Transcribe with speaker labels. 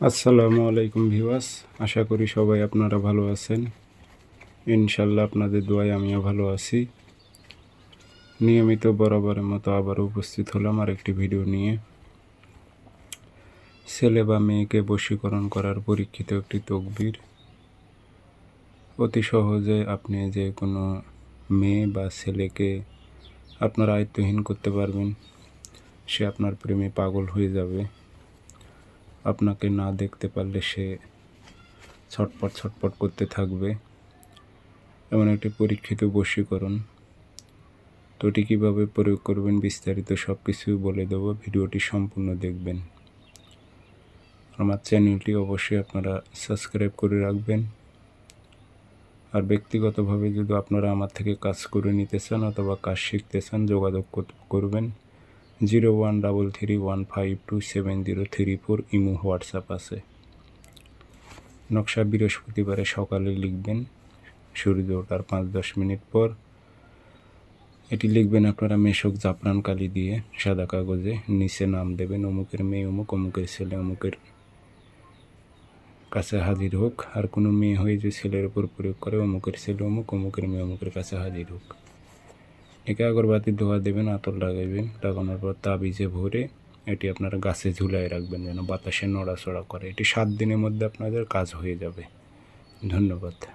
Speaker 1: আসসালামু আলাইকুম ভিউয়ার্স, আশা করি সবাই আপনারা ভালো আছেন। ইনশাল্লাহ আপনাদের দোয়ায় আমিও ভালো আছি। নিয়মিত বরাবরের মতো আবারও উপস্থিত হলাম আর একটি ভিডিও নিয়ে। ছেলে বা মেয়েকে বশীকরণ করার পরীক্ষিত একটি তকবির। অতি সহজে আপনি যে কোনো মেয়ে বা ছেলেকে আপনার আয়ত্তহীন করতে পারবেন, সে আপনার প্রেমে পাগল হয়ে যাবে। আপনাকে না দেখতে পারলে সে ছটপট ছটপট করতে থাকবে। এমন একটি পরীক্ষিত বশীকরণ। তো এটি কীভাবে প্রয়োগ করবেন বিস্তারিত সব কিছু বলে দেবো। ভিডিওটি সম্পূর্ণ দেখবেন। আমার চ্যানেলটি অবশ্যই আপনারা সাবস্ক্রাইব করে রাখবেন। আর ব্যক্তিগতভাবে যদি আপনারা আমার থেকে কাজ করে নিতে চান অথবা কাজ শিখতে চান, যোগাযোগ করবেন। Zero one double three one five two seven zero three four imo WhatsApp আছে। নকশা বৃহস্পতিবারে সকালে লিখবেন। সূর্য ওঠার পাঁচ দশ মিনিট পর। এটি লিখবেন আপনারা মেশক জাফরান কালি দিয়ে। সাদা কাগজে নিচে নাম দেবেন অমুকের মেয়ে, অমুক, অমুকের ছেলে, অমুকের কাছে হাজির হোক। আর কোনো মেয়ে হয়ে যে ছেলের উপর প্রয়োগ করে অমুকের ছেলে, অমুক, অমুকের মেয়ে, অমুকের কাছে হাজির হোক। একে আগরবাতি ধোয়া দেবেন, আতর লাগাইবেন, লাগানোর পর তাবিজে ভরে এটি আপনারা গাছে ঝুলাই রাখবেন যেন বাতাসে নড়াচড়া করে। এটি সাত দিনের মধ্যে আপনাদের কাজ হয়ে যাবে। ধন্যবাদ।